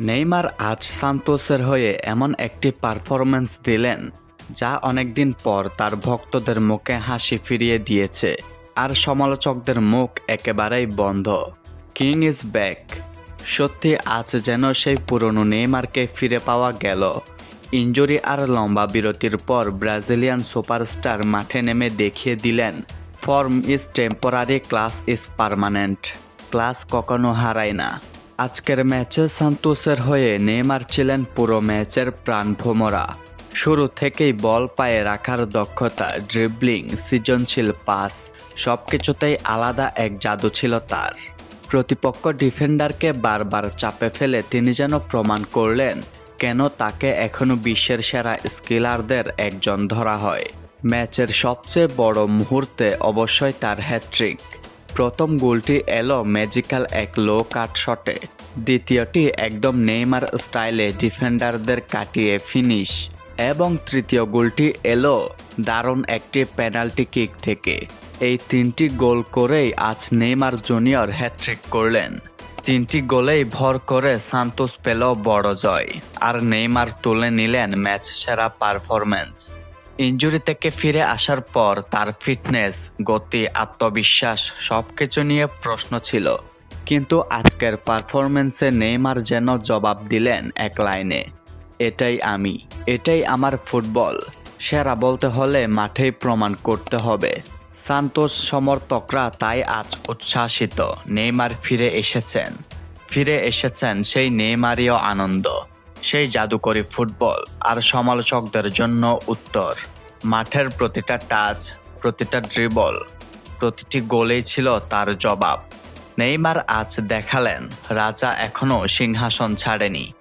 Neymar আজ সান্তোসের হয়ে এমন একটি পারফরম্যান্স দিলেন, যা অনেকদিন পর তার ভক্তদের মুখে হাসি ফিরিয়ে দিয়েছে, আর সমালোচকদের মুখ একেবারেই বন্ধ। King is back. সত্যি আজ যেন সেই পুরনো নেইমারকে ফিরে পাওয়া গেল। ইঞ্জুরি আর লম্বা বিরতির পর ব্রাজিলিয়ান সুপারস্টার মাঠে নেমে দেখিয়ে দিলেন, form is temporary, class is permanent. Class কখনো হারায় না। আজকের ম্যাচে সান্তোসের হয়ে নেমার ছিলেন পুরো ম্যাচের প্রাণভোমরা শুরু থেকেই বল পায়ে রাখার দক্ষতা ড্রিবলিং সৃজনশীল পাস সব কিছুতেই আলাদা এক জাদু ছিল তার। প্রতিপক্ষ ডিফেন্ডারকে বারবার চাপে ফেলে তিনি যেন প্রমাণ করলেন, কেন তাকে এখনও বিশ্বের সেরা স্কিলারদের একজন ধরা হয়। ম্যাচের সবচেয়ে বড় মুহূর্তে অবশ্যই তার হ্যাট্রিক প্রথম গোলটি এলো ম্যাজিক্যাল এক লো কাট শটে দ্বিতীয়টি একদম নেইমার স্টাইলে ডিফেন্ডারদের কাটিয়ে ফিনিশ এবং তৃতীয় গোলটি এলো দারুণ একটি পেনাল্টি কিক থেকে। এই তিনটি গোল করেই আজ নেইমার জুনিয়র হ্যাট্রিক করলেন। তিনটি গোলেই ভর করে সান্তোস পেল বড় জয়। আর নেইমার তুলে নিলেন ম্যাচ সেরা পারফরম্যান্স ইঞ্জুরি থেকে ফিরে আসার পর তার ফিটনেস, গতি, আত্মবিশ্বাস সবকিছু নিয়ে প্রশ্ন ছিল। কিন্তু আজকের পারফরমেন্সে নেইমার যেন জবাব দিলেন এক লাইনে, এটাই আমি, এটাই আমার ফুটবল। সেরা বলতে হলে মাঠেই প্রমাণ করতে হবে। সান্তোস সমর্থকরা তাই আজ উচ্ছ্বাসিত, নেইমার ফিরে এসেছেন। ফিরে এসেছেন সেই নেইমারীয় আনন্দ। সেই জাদুকরি ফুটবল আর সমালোচকদের জন্য উত্তর। মাঠের প্রতিটা টাচ, প্রতিটা ড্রিবল, প্রতিটি গোলেই ছিল তার জবাব। নেইমার আজ দেখালেন, রাজা এখনও সিংহাসন ছাড়েনি।